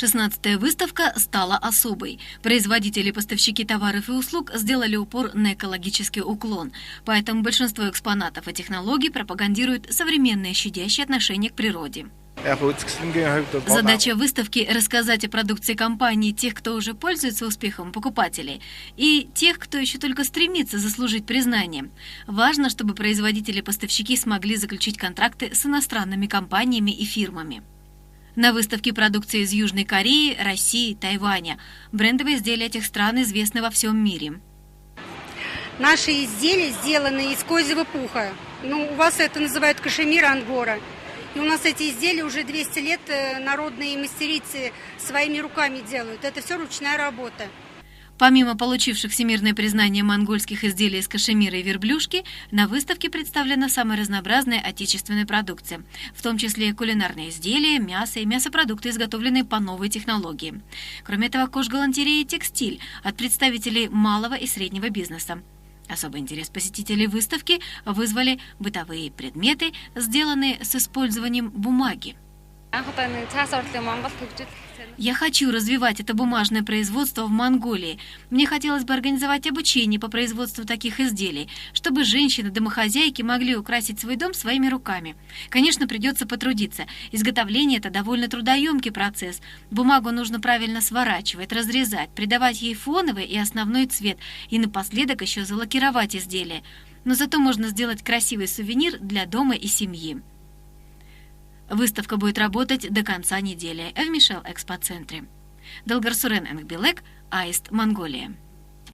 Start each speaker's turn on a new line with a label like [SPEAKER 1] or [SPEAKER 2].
[SPEAKER 1] 16-я выставка стала особой. Производители и поставщики товаров и услуг сделали упор на экологический уклон, поэтому большинство экспонатов и технологий пропагандируют современное щадящее отношение к природе. Задача выставки – рассказать о продукции компании тех, кто уже пользуется успехом покупателей, и тех, кто еще только стремится заслужить признание. Важно, чтобы производители и поставщики смогли заключить контракты с иностранными компаниями и фирмами. На выставке продукции из Южной Кореи, России, Тайваня. Брендовые изделия этих стран известны во всем мире.
[SPEAKER 2] Наши изделия сделаны из козьего пуха. Ну, у вас это называют кашемир ангора. И у нас эти изделия уже 200 лет э, народные мастерицы своими руками делают. Это все ручная работа.
[SPEAKER 1] Помимо получивших всемирное признание монгольских изделий из кашемира и верблюшки, на выставке представлена самая разнообразная отечественная продукция, в том числе кулинарные изделия, мясо и мясопродукты, изготовленные по новой технологии. Кроме этого, кожгалантерея и текстиль от представителей малого и среднего бизнеса. Особый интерес посетителей выставки вызвали бытовые предметы, сделанные с использованием бумаги. Я хочу развивать это бумажное производство в Монголии. Мне хотелось бы организовать обучение по производству таких изделий, чтобы женщины-домохозяйки могли украсить свой дом своими руками. Конечно, придется потрудиться. Изготовление – это довольно трудоемкий процесс. Бумагу нужно правильно сворачивать, разрезать, придавать ей фоновый и основной цвет, и напоследок еще залакировать изделие. Но зато можно сделать красивый сувенир для дома и семьи. Выставка будет работать до конца недели в Мишел Экспоцентре. Долгарсурен Энгбилек, Аист, Монголия.